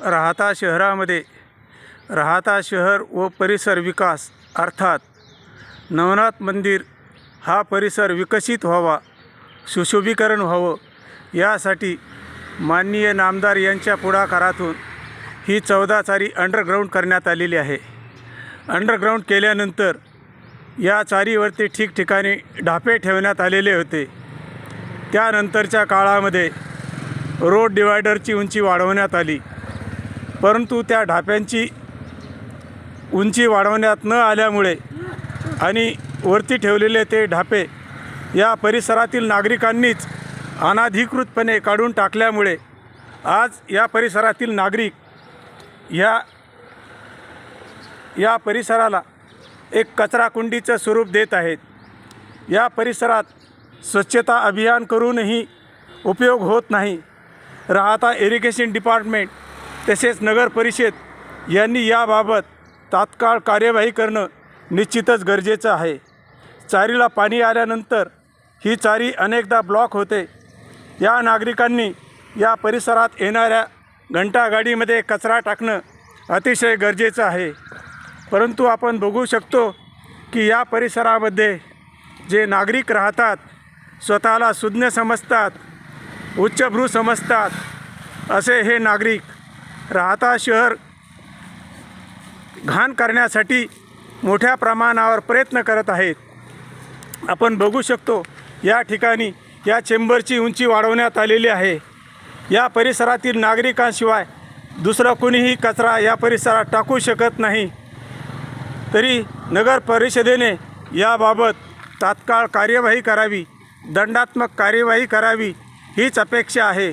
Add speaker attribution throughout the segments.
Speaker 1: राहता शहरामध्ये. राहता शहर व परिसर विकास अर्थात नवनाथ मंदिर हा परिसर विकसित व्हावा सुशोभीकरण व्हावं यासाठी माननीय नामदार यांच्या पुढाकारातून ही चौदा चारी अंडरग्राऊंड करण्यात आलेली आहे. अंडरग्राऊंड केल्यानंतर या चारीवरती ठिकठिकाणी ढापे ठेवण्यात आलेले होते. त्यानंतरच्या काळामध्ये रोड डिवायडरची उंची वाढवण्यात आली. परंतु त्या ढाप्यांची उंची वाढवण्यात न आल्यामुळे आणि वरती ठेवलेले ते ढापे या परिसरातील नागरिकांनीच अनाधिकृतपणे काढून टाकल्यामुळे आज या परिसरातील नागरिक ह्या या परिसराला एक कचराकुंडीचं स्वरूप देत आहेत. या परिसरात स्वच्छता अभियान करूनही उपयोग होत नाही. राहता इरिगेशन डिपार्टमेंट तसेच नगर परिषद यांनी याबाबत तात्काळ कार्यवाही करणं निश्चितच गरजेचं आहे. चारीला पाणी आल्यानंतर ही चारी अनेकदा ब्लॉक होते. या नागरिकांनी या परिसरात येणाऱ्या घंटागाडीमध्ये कचरा टाकणं अतिशय गरजेचं आहे. परंतु आपण बघू शकतो की या परिसरामध्ये जे नागरिक राहतात स्वतःला सुज्ञ समजतात उच्चभ्रू समजतात असे हे नागरिक राहता शहर घाण करण्यासाठी मोठ्या प्रमाणावर प्रयत्न करत आहेत. आपण बघू शकतो या ठिकाणी या चेंबरची उंची वाढवण्यात आलेली आहे. या परिसरातील नागरिकांशिवाय दुसरा कुणीही कचरा या परिसरात टाकू शकत नाही. तरी नगर परिषदेने याबाबत तात्काळ कार्यवाही करावी दंडात्मक कार्यवाही करावी हीच अपेक्षा आहे.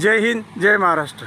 Speaker 1: जय हिंद जय महाराष्ट्र.